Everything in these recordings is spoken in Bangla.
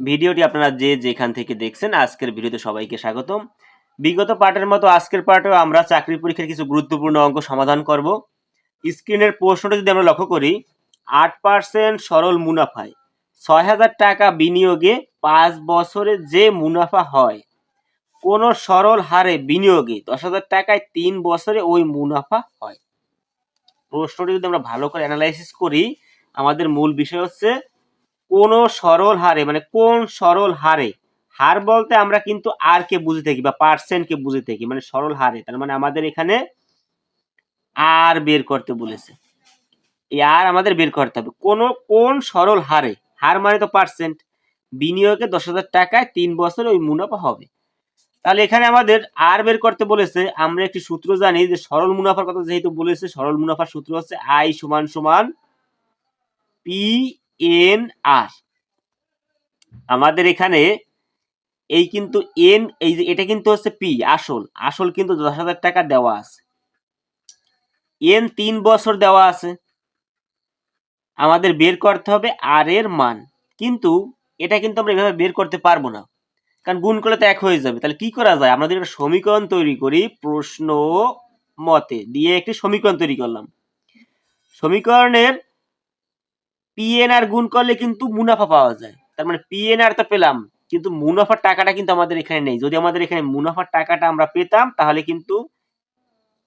ভিডিওটি আপনারা যে যেখান থেকে দেখছেন, আজকের ভিডিওতে সবাইকে স্বাগতম। বিগত পার্টের মতো আজকের পার্টেও আমরা চাকরি পরীক্ষার কিছু গুরুত্বপূর্ণ অঙ্ক সমাধান করব। স্ক্রিনের প্রশ্নটা যদি আমরা লক্ষ্য করি, আট পার্সেন্ট সরল মুনাফায় ছয় হাজার টাকা বিনিয়োগে পাঁচ বছরে যে মুনাফা হয়, কোন সরল হারে বিনিয়োগে দশ হাজার টাকায় তিন বছরে ওই মুনাফা হয়। প্রশ্নটি যদি আমরা ভালো করে অ্যানালাইসিস করি, আমাদের মূল বিষয় হচ্ছে কোন সরল হারে মানে কোন সরল হারে, হার বলতে আমরা কিন্তু আর কে বুঝে থাকি বা পার্সেন্ট কে বুঝে থাকি মানে সরল হারে, তার মানে আমাদের এখানে আর বের করতে বলেছে। এই আর আমাদের বের করতে হবে। কোন কোন সরল হারে, হার মানে তো পার্সেন্ট বিনিয়োগে দশ হাজার টাকায় তিন বছর ওই মুনাফা হবে। তাহলে এখানে আমাদের আর বের করতে বলেছে, আমরা একটি সূত্র জানি যে সরল মুনাফার কথা যেহেতু বলেছে, সরল মুনাফার সূত্র হচ্ছে আই সমান সমান পি এন আর। আমাদের এখানে এই কিন্তু এন, এই যে এটা কিন্তু হচ্ছে পি, আসল। আসল কিন্তু দশ হাজার টাকা দেওয়া আছে। এন তিন বছর দেওয়া আছে। আমাদের বের করতে হবে আর এর মান। কিন্তু এটা কিন্তু আমরা এভাবে বের করতে পারব না। কারণ গুণ করলে তো এক হয়ে যাবে। তাহলে কি করা যায়? আমাদের একটা সমীকরণ তৈরি করি প্রশ্ন মতে, দিয়ে একটি সমীকরণ তৈরি করলাম। সমীকরণের পিএনআর গুণ করলে কিন্তু মুনাফা পাওয়া যায়। তার মানে পিএনআর তো পেলাম, কিন্তু মুনাফার টাকাটা কিন্তু আমাদের এখানে নেই। যদি আমাদের এখানে মুনাফার টাকাটা আমরা পেতাম, তাহলে কিন্তু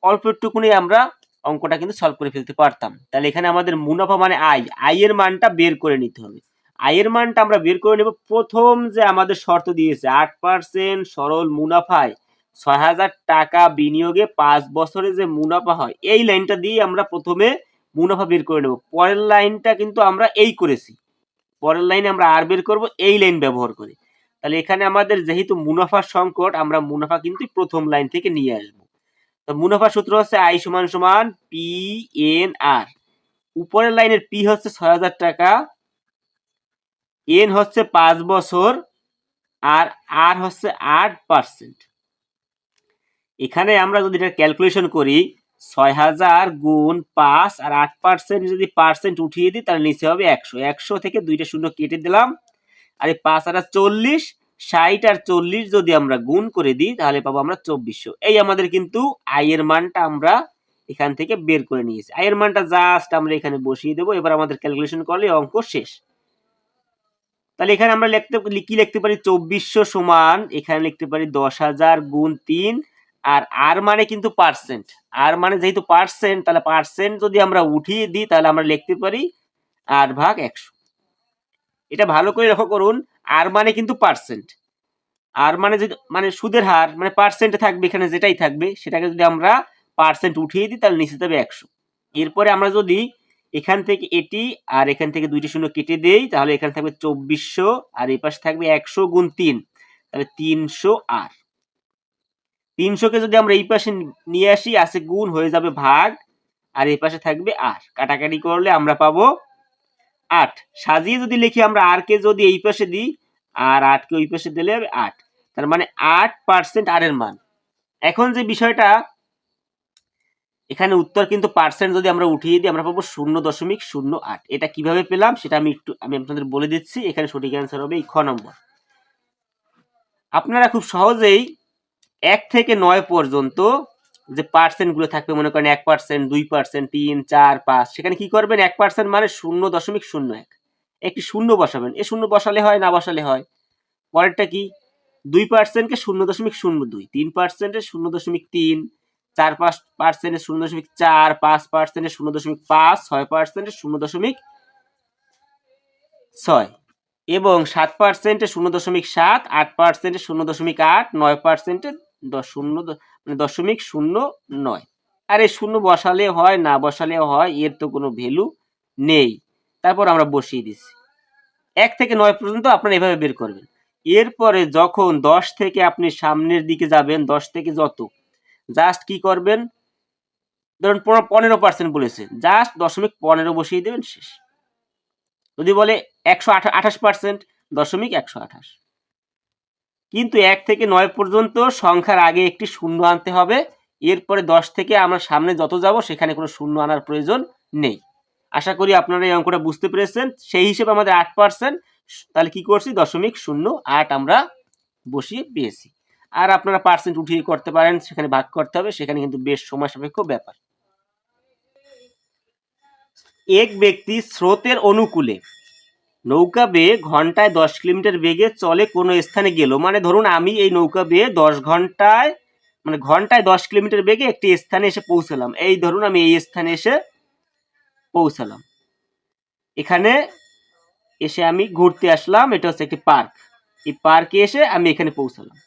অল্প একটুকুনি আমরা অঙ্কটা কিন্তু সলভ করে ফেলতে পারতাম। তাহলে এখানে আমাদের মুনাফা মানে আয় আয়ের মানটা বের করে নিতে হবে। আয়ের মানটা আমরা বের করে নেব। প্রথম যে আমাদের শর্ত দিয়েছে, আট পার্সেন্ট সরল মুনাফায় ছয় হাজার টাকা বিনিয়োগে পাঁচ বছরে যে মুনাফা হয়, এই লাইনটা দিয়ে আমরা প্রথমে মুনাফা বের করে নেব। পরের লাইনটা কিন্তু আমরা এই করেছি। পরের লাইনে আমরা আর বের করব, এই লাইন ব্যবহার করে। তাহলে এখানে আমাদের যেহেতু মুনাফার সংকট, আমরা মুনাফা কিন্তু প্রথম লাইন থেকে নিয়ে আসব। তো মুনাফা সূত্র হচ্ছে আই সমান সমান পি এন আর। উপরের লাইনের পি হচ্ছে ছয় হাজার টাকা, এন হচ্ছে পাঁচ বছর, আর আর হচ্ছে আট পার্সেন্ট। এখানে আমরা যদি এটা ক্যালকুলেশন করি ছয় হাজার গুণ পাঁচ আর আট পার্সেন্ট যদি পার্সেন্ট উঠিয়ে দিই, তাহলে নিচে হবে একশো। একশো থেকে দুইটা শূন্য কেটে দিলাম। আর এই পাঁচ আর চল্লিশ, ষাট আর চল্লিশ যদি আমরা গুণ করে দিই, তাহলে পাবো আমরা চব্বিশশো। এই আমাদের কিন্তু আয়ের মানটা আমরা এখান থেকে বের করে নিয়েছি। আয়ের মানটা জাস্ট আমরা এখানে বসিয়ে দেবো। এবার আমাদের ক্যালকুলেশন করলে অঙ্ক শেষ। তাহলে এখানে আমরা লিখতে, কি লিখতে পারি? চব্বিশশো সমান এখানে লিখতে পারি দশ হাজার গুণ তিন আর আর মানে কিন্তু পার্সেন্ট আর মানে যেহেতু পার্সেন্ট তাহলে পার্সেন্ট যদি আমরা উঠিয়ে দিই, তাহলে আমরা লিখতে পারি আট ভাগ একশো। এটা ভালো করে লক্ষ্য করুন আর মানে কিন্তু পার্সেন্ট আর মানে যদি মানে সুদের হার মানে পার্সেন্ট থাকবে এখানে যেটাই থাকবে, সেটাকে যদি আমরা পার্সেন্ট উঠিয়ে দিই, তাহলে নিচে যাবে একশো। এরপরে আমরা যদি এখান থেকে এটি আর এখান থেকে দুইটি শূন্য কেটে দেই, তাহলে এখানে থাকবে চব্বিশশো, আর এই পাশে থাকবে একশো গুণ তিন, তাহলে তিনশো আর। তিনশোকে যদি আমরা এই পাশে নিয়ে আসি, আছে গুণ হয়ে যাবে ভাগ, আর এই পাশে থাকবে আর কাটাকাটি করলে আমরা পাবো আট। সাজিয়ে যদি লিখি আমরা আর কে যদি এই পাশে দিই, আর আটকে ওই পাশে দিলে আট। তার মানে আট পার্সেন্ট আর এর মান। এখন যে বিষয়টা, এখানে উত্তর কিন্তু পার্সেন্ট যদি আমরা উঠিয়ে দিই, আমরা পাবো শূন্য দশমিক শূন্য আট। এটা কীভাবে পেলাম সেটা আমি একটু, আমি আপনাদের বলে দিচ্ছি। এখানে সঠিক অ্যান্সার হবে এই খ নম্বর। আপনারা খুব সহজেই এক থেকে নয় পর্যন্ত যে পার্সেন্টগুলো থাকবে, মনে করেন এক পার্সেন্ট দুই পার্সেন্ট তিন, চার, পাঁচ, সেখানে কি করবেন? এক পার্সেন্ট মানে শূন্য দশমিক শূন্য এক। একটি শূন্য বসাবেন। এ শূন্য বসালে হয়, না বসালে হয়? পরেরটা কি? দুই পার্সেন্টকে শূন্য দশমিক শূন্য দুই, তিন পার্সেন্টে শূন্য দশমিক তিন, চার পাঁচ পার্সেন্টে শূন্য দশমিক চার, পাঁচ পার্সেন্টে শূন্য দশমিক পাঁচ, ছয় পার্সেন্টে শূন্য দশমিক ছয় এবং সাত পার্সেন্টে শূন্য দশমিক সাত, আট পার্সেন্টে শূন্য দশমিক আট, নয় পার্সেন্টে দশ শূন্য মানে দশমিক শূন্য নয়। আর এই শূন্য বসালে হয়, না বসালে হয়, এর তো কোনো ভ্যালু নেই। তারপর আমরা বসিয়ে দিচ্ছি। এক থেকে নয় পর্যন্ত আপনারা এভাবে বের করবেন। এরপরে যখন দশ থেকে আপনি সামনের দিকে যাবেন, দশ থেকে যত জাস্ট কি করবেন? ধরুন পনেরো- পার্সেন্ট বলেছে জাস্ট দশমিক পনেরো বসিয়ে দেবেন, শেষ। যদি বলে একশো আঠাশ পার্সেন্ট দশমিক একশো আঠাশ। কিন্তু এক থেকে নয় পর্যন্ত সংখ্যার আগে একটি শূন্য আনতে হবে। এরপরে দশ থেকে আমরা সামনে যত যাব, সেখানে কোনো শূন্য আনার প্রয়োজন নেই। আশা করি আপনারা এই অঙ্কটা বুঝতে পেরেছেন। সেই হিসেবে আমাদের আট পার্সেন্ট তাহলে কি করছি? দশমিক শূন্য আট আমরা বসিয়ে পেয়েছি। আর আপনারা পার্সেন্ট উঠিয়ে করতে পারেন, সেখানে ভাগ করতে হবে, সেখানে কিন্তু বেশ সময় সাপেক্ষ ব্যাপার। এক ব্যক্তি স্রোতের অনুকূলে নৌকা বেয়ে ঘন্টায় দশ কিলোমিটার বেগে চলে কোনো স্থানে গেল। মানে ধরুন আমি এই নৌকা বেয়ে দশ ঘন্টায় মানে ঘন্টায় দশ কিলোমিটার বেগে একটি স্থানে এসে পৌঁছালাম। এই ধরুন আমি এই স্থানে এসে পৌঁছালাম। এখানে এসে আমি ঘুরতে আসলাম, এটা হচ্ছে একটি পার্ক। এই পার্কে এসে আমি এখানে পৌঁছালাম।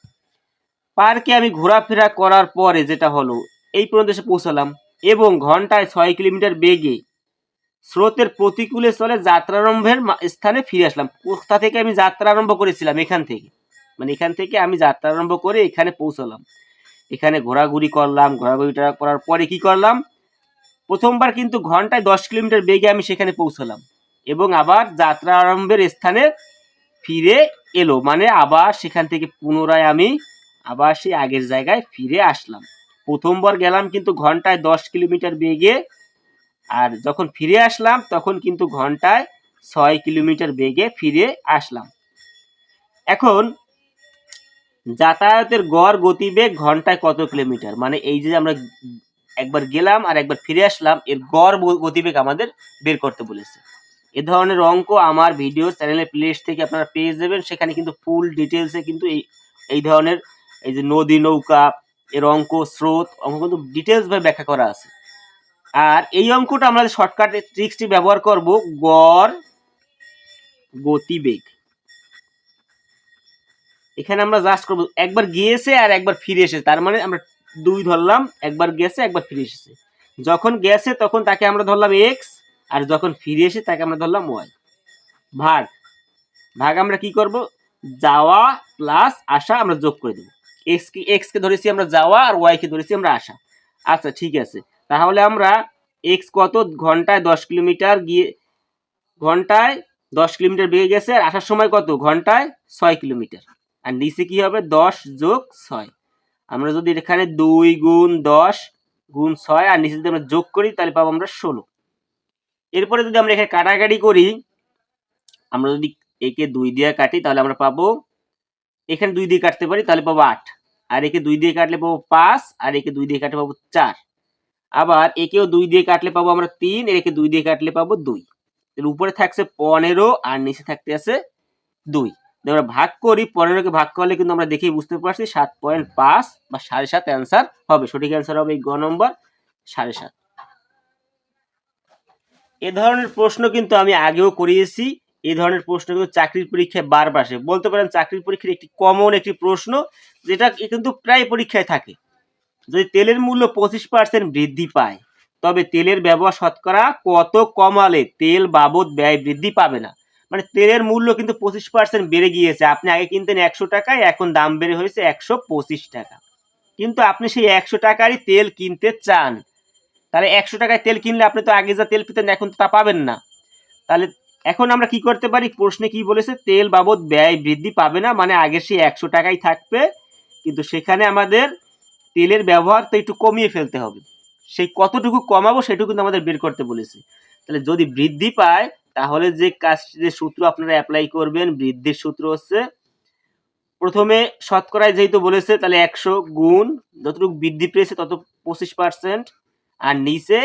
পার্কে আমি ঘোরাফেরা করার পরে যেটা হলো, এই পর্যন্ত এসে পৌঁছালাম এবং ঘন্টায় ছয় কিলোমিটার বেগে স্রোতের প্রতিকূলে চলে যাত্রারম্ভের স্থানে ফিরে আসলাম। কোথা থেকে আমি যাত্রা আরম্ভ করেছিলাম? এখান থেকে। মানে এখান থেকে আমি যাত্রা আরম্ভ করে এখানে পৌঁছালাম। এখানে ঘোরাঘুরি করলাম, ঘোরাঘুরিটা করার পরে কি করলাম? প্রথমবার কিন্তু ঘন্টায় দশ কিলোমিটার বেগে আমি সেখানে পৌঁছালাম এবং আবার যাত্রা আরম্ভের স্থানে ফিরে এলো। মানে আবার সেখান থেকে পুনরায় আমি আবার সেই আগের জায়গায় ফিরে আসলাম। প্রথমবার গেলাম কিন্তু ঘন্টায় দশ কিলোমিটার বেগে আর যখন ফিরে আসলাম, তখন কিন্তু ঘন্টায় ছয় কিলোমিটার বেগে ফিরে আসলাম। এখন যাতায়াতের গড় গতিবেগ ঘন্টায় কত কিলোমিটার? মানে এই যে আমরা একবার গেলাম আর একবার ফিরে আসলাম, এর গড় গতিবেগ আমাদের বের করতে বলেছে। এ ধরনের অঙ্ক আমার ভিডিও চ্যানেলের প্লেলিস্ট থেকে আপনারা পেয়ে যাবেন। সেখানে কিন্তু ফুল ডিটেলসে কিন্তু এই এই ধরনের এই যে নদী নৌকা, এর অঙ্ক, স্রোত, অঙ্ক কিন্তু ডিটেলসভাবে ব্যাখ্যা করা আছে। আর এই অঙ্কটা আমরা শর্টকাট ট্রিক্সটি ব্যবহার করব, গড় গতিবেগ এখানে আমরা জাস্ট করব, একবার গিয়েছে আর একবার ফিরে এসেছে, তার মানে আমরা দুই ধরলাম, একবার গেছে, একবার ফিরে এসেছে। যখন গেছে তখন তাকে আমরা ধরলাম এক্স আর যখন ফিরে এসে তাকে আমরা ধরলাম ওয়াই ভাগ। ভাগ আমরা কি করব? যাওয়া প্লাস আসা আমরা যোগ করে দেবো। এক্স কি এক্স কে ধরেছি আমরা যাওয়া, আর ওয়াই কে ধরেছি আমরা আসা। আচ্ছা ঠিক আছে। তাহলে আমরা এক্স কত? ঘন্টায় দশ কিলোমিটার গিয়ে, ঘন্টায় দশ কিলোমিটার বেগে গেছে আর আসার সময় কত? ঘন্টায় ছয় কিলোমিটার। আর নিচে কি হবে? দশ যোগ ছয়। আমরা যদি এখানে দুই গুণ দশ গুণ ছয় আর নিচে যদি আমরা যোগ করি, তাহলে পাবো আমরা ষোলো। এরপরে যদি আমরা এখানে কাটাকাটি করি, আমরা যদি একে দুই দিয়ে কাটি, তাহলে আমরা পাবো, এখানে দুই দিয়ে কাটতে পারি, তাহলে পাবো আট। আর একে দুই দিয়ে কাটলে পাবো পাঁচ, আর একে দুই দিয়ে কাটলে পাবো চার। আবার একেও দুই দিয়ে কাটলে পাবো আমরা তিন আর একে দুই দিয়ে কাটলে পাবো দুই। এর উপরে থাকছে পনেরো আর নিচে থাকতে আছে দুই। আমরা ভাগ করি, পনেরোকে ভাগ করলে কিন্তু আমরা দেখেই বুঝতে পারছি সাত পয়েন্ট পাঁচ বা সাড়ে সাত অ্যান্সার হবে। সঠিক অ্যান্সার হবে এই গ নম্বর সাড়ে সাত। এ ধরনের প্রশ্ন কিন্তু আমি আগেও করিয়েছি। এই ধরনের প্রশ্ন কিন্তু চাকরির পরীক্ষায় বারবার আসে। বলতে পারেন চাকরির পরীক্ষার একটি কমন একটি প্রশ্ন, যেটা কিন্তু প্রায় পরীক্ষায় থাকে। যদি তেলের মূল্য পঁচিশ পার্সেন্ট বৃদ্ধি পায়, তবে তেলের ব্যবহার শতকরা কত কমালে তেল বাবদ ব্যয় বৃদ্ধি পাবে না? মানে তেলের মূল্য কিন্তু পঁচিশ পার্সেন্ট বেড়ে গিয়েছে। আপনি আগে কিনতেন একশো টাকায়, এখন দাম বেড়ে হয়েছে একশো পঁচিশ টাকা। কিন্তু আপনি সেই একশো টাকারই তেল কিনতে চান। তাহলে একশো টাকায় তেল কিনলে আপনি তো আগে যা তেল পেতেন, এখন তো তা পাবেন না। তাহলে এখন আমরা কি করতে পারি? প্রশ্নে কি বলেছে? তেল বাবদ ব্যয় বৃদ্ধি পাবে না মানে আগে সেই একশো টাকাই থাকবে। কিন্তু সেখানে আমাদের তেলের ব্যবহার তো একটু কমিয়ে ফেলতে হবে। সেই কতটুকু কমাবো সেটুকু কিন্তু আমাদের বের করতে বলেছে। তাহলে যদি বৃদ্ধি পায়, তাহলে যে কাজ, যে সূত্র আপনারা অ্যাপ্লাই করবেন, বৃদ্ধির সূত্র হচ্ছে, প্রথমে শতকরায় যেহেতু বলেছে, তাহলে একশো গুণ যতটুকু বৃদ্ধি পেয়েছে তত পঁচিশ পার্সেন্ট আর নিচে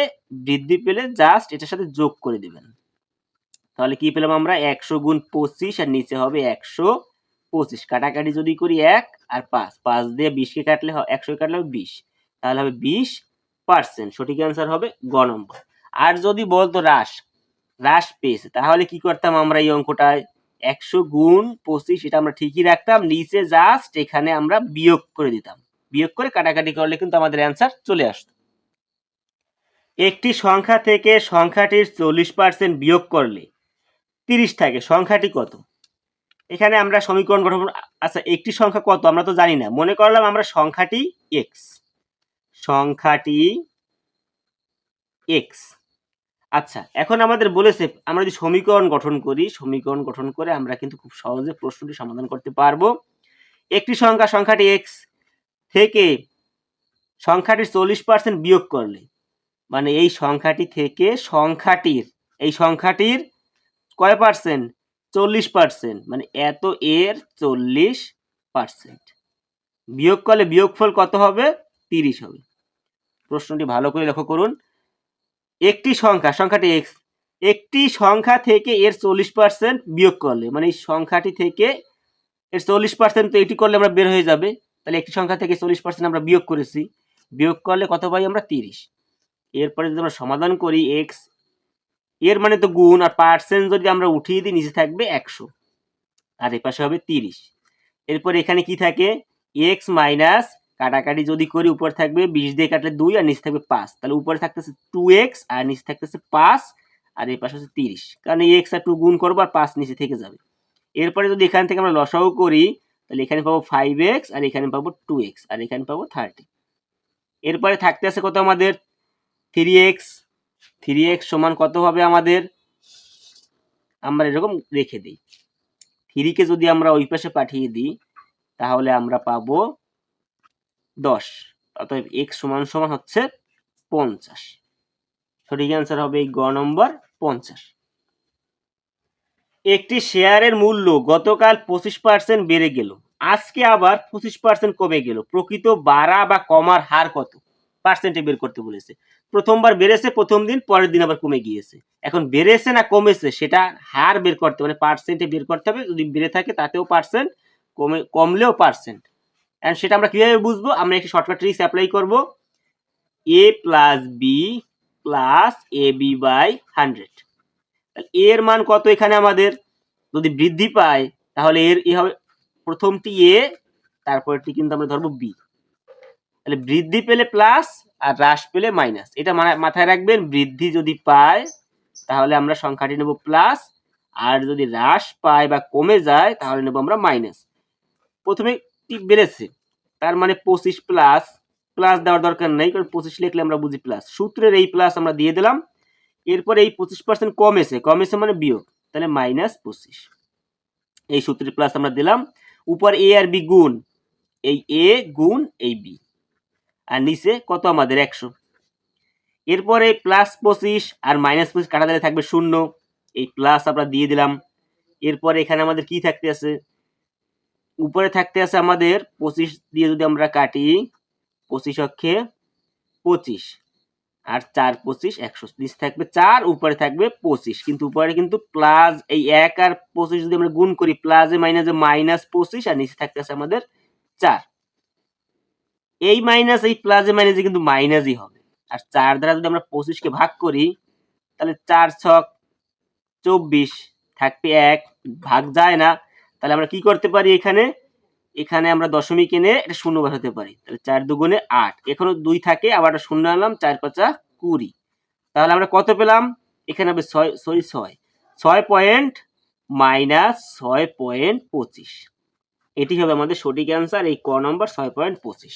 বৃদ্ধি পেলে জাস্ট এটার সাথে যোগ করে দেবেন। তাহলে কি পেলাম আমরা? একশো গুণ পঁচিশ, আর নিচে হবে একশো পঁচিশ। কাটাকাটি যদি করি এক আর পাঁচ পাঁচ দিয়ে বিশকে কাটলে হ- একশো কাটলে হবে বিশ। তাহলে হবে বিশ পার্সেন্ট সঠিক অ্যান্সার হবে গ নম্বর। আর যদি বলতো হ্রাস হ্রাস পেয়েছে, তাহলে কি করতাম আমরা এই অঙ্কটায়? একশো গুণ পঁচিশ, এটা আমরা ঠিকই রাখতাম। নিচে জাস্ট এখানে আমরা বিয়োগ করে দিতাম। বিয়োগ করে কাটাকাটি করলে কিন্তু আমাদের অ্যান্সার চলে আসতো। একটি সংখ্যা থেকে সংখ্যাটির চল্লিশ পার্সেন্ট বিয়োগ করলে তিরিশ থাকে। সংখ্যাটি কত? এখানে আমরা সমীকরণ গঠন আচ্ছা একটি সংখ্যা কত? আমরা তো জানি না। মনে করলাম আমরা সংখ্যাটি এক্স সংখ্যাটি এক্স আচ্ছা এখন আমাদের বলেছে, আমরা যদি সমীকরণ গঠন করি, সমীকরণ গঠন করে আমরা কিন্তু খুব সহজে প্রশ্নটি সমাধান করতে পারব। একটি সংখ্যা, সংখ্যাটি এক্স থেকে সংখ্যাটির চল্লিশ পার্সেন্ট বিয়োগ করলে মানে এই সংখ্যাটি থেকে সংখ্যাটির, এই সংখ্যাটির কয় পার্সেন্ট চল্লিশ পার্সেন্ট মানে এত এর চল্লিশ পার্সেন্ট বিয়োগ করলে বিয়োগফল কত হবে? তিরিশ হবে। প্রশ্নটি ভালো করে লক্ষ্য করুন। একটি সংখ্যা, সংখ্যাটি এক্স একটি সংখ্যা থেকে এর চল্লিশ পার্সেন্ট বিয়োগ করলে মানে এই সংখ্যাটি থেকে এর চল্লিশ পার্সেন্ট তো এটি করলে আমরা বের হয়ে যাবে। তাহলে একটি সংখ্যা থেকে চল্লিশ পার্সেন্ট আমরা বিয়োগ করেছি। বিয়োগ করলে কত পাই? আমরা তিরিশ। এরপরে যদি আমরা সমাধান করি এক্স এর মানে তো গুণ আর পার্সেন্ট যদি আমরা উঠিয়ে দিই, নিচে থাকবে একশো। আর এ পাশে হবে তিরিশ। এরপর এখানে কি থাকে? এক্স মাইনাস কাটাকাটি যদি করি, উপরে থাকবে বিশ দিয়ে কাটলে দুই আর নিচে থাকবে পাঁচ। তাহলে উপরে থাকতেছে টু এক্স আর নিচে থাকতেছে পাঁচ, আর এই পাশে হচ্ছে তিরিশ। কারণ এই এক্স আর টু গুণ করব আর পাঁচ নিচে থেকে যাবে। এরপরে যদি এখান থেকে আমরা লসাও করি, তাহলে এখানে পাবো ফাইভ এক্স আর এখানে পাবো টু এক্স আর এখানে পাবো থার্টি এরপরে থাকতে আছে কত আমাদের? থ্রি এক্স থ্রি এক্স সমান কত হবে আমাদের? আমরা এরকম রেখে দিই। থ্রিকে যদি আমরা ওই পাশে পাঠিয়ে দিই, তাহলে আমরা পাবো দশ। অতএব এক্স সমান সমান হচ্ছে পঞ্চাশ। সঠিক অ্যান্সার হবে এই গ নম্বর পঞ্চাশ। একটি শেয়ারের মূল্য গতকাল পঁচিশ পার্সেন্ট বেড়ে গেল। আজকে আবার পঁচিশ পার্সেন্ট কমে গেল। প্রকৃত বাড়া বা কমার হার কত? পার্সেন্টে বের করতে বলেছে। প্রথমবার বেড়েছে, প্রথম দিন পরের দিন আবার কমে গিয়েছে। এখন বেড়েছে না কমেছে, সেটা হার বের করতে মানে পার্সেন্টে বের করতে হবে, যদি বেড়ে থাকে তাতেও পার্সেন্ট কমে, কমলেও পার্সেন্ট অ্যান্ড সেটা আমরা কীভাবে বুঝব? আমরা একটি শর্টকাট ট্রিক্স অ্যাপ্লাই করব। A plus B plus A B by hundred এর মান কত এখানে আমাদের? যদি বৃদ্ধি পায়, তাহলে এর, এ হবে প্রথমটি এ তারপরটি কিন্তু আমরা ধরবো বি তাহলে বৃদ্ধি পেলে প্লাস আর হ্রাস পেলে মাইনাস এটা মাথায় রাখবেন, বৃদ্ধি যদি পায়, তাহলে আমরা সংখ্যাটি নেব প্লাস আর যদি হ্রাস পায় বা কমে যায়, তাহলে নেব আমরা মাইনাস প্রথমে টি বেড়েছে, তার মানে পঁচিশ প্লাস প্লাস দেওয়ার দরকার নেই, কারণ পঁচিশ লিখলে আমরা বুঝি প্লাস সূত্রের এই প্লাস আমরা দিয়ে দিলাম, এরপরে এই পঁচিশ পার্সেন্ট কমেছে কমেছে মানে বিয়োগ, তাহলে মাইনাস পঁচিশ। এই সূত্রের প্লাস আমরা দিলাম, উপর এ আর বি গুণ, এই এ গুণ এই বি আর নিচে কত আমাদের? একশো। এরপরে প্লাস পঁচিশ আর মাইনাস পঁচিশ কাটা থাকবে শূন্য। এই প্লাস আমরা দিয়ে দিলাম। এরপরে এখানে আমাদের কি থাকতে আছে? উপরে থাকতে আছে আমাদের পঁচিশ দিয়ে যদি আমরা কাটি পঁচিশ অক্ষে পঁচিশ আর চার পঁচিশ একশো। নিচে থাকবে চার, উপরে থাকবে পঁচিশ। কিন্তু উপরে কিন্তু প্লাস এই এক আর পঁচিশ যদি আমরা গুণ করি প্লাসে মাইনাসে মাইনাস পঁচিশ আর নিচে থাকতে আছে আমাদের চার। এই মাইনাস এই প্লাসে মাইনাসে কিন্তু মাইনাসই হবে। আর চার দ্বারা যদি আমরা পঁচিশকে ভাগ করি, তাহলে চার ছক চব্বিশ থাকবে এক। ভাগ যায় না, তাহলে আমরা কি করতে পারি এখানে? এখানে আমরা দশমিক এনে এটা শূন্য বসাতে পারি। তাহলে চার দুগুণে আট। এখনও দুই থাকে, আবার একটা শূন্য আনলাম, চার পাঁচা কুড়ি। তাহলে আমরা কত পেলাম? এখানে হবে ছয় সরি ছয়। ছয় পয়েন্ট মাইনাস ছয় পয়েন্ট পঁচিশ। এটি হবে আমাদের সঠিক অ্যান্সার, এই ক নম্বর ছয় পয়েন্ট পঁচিশ।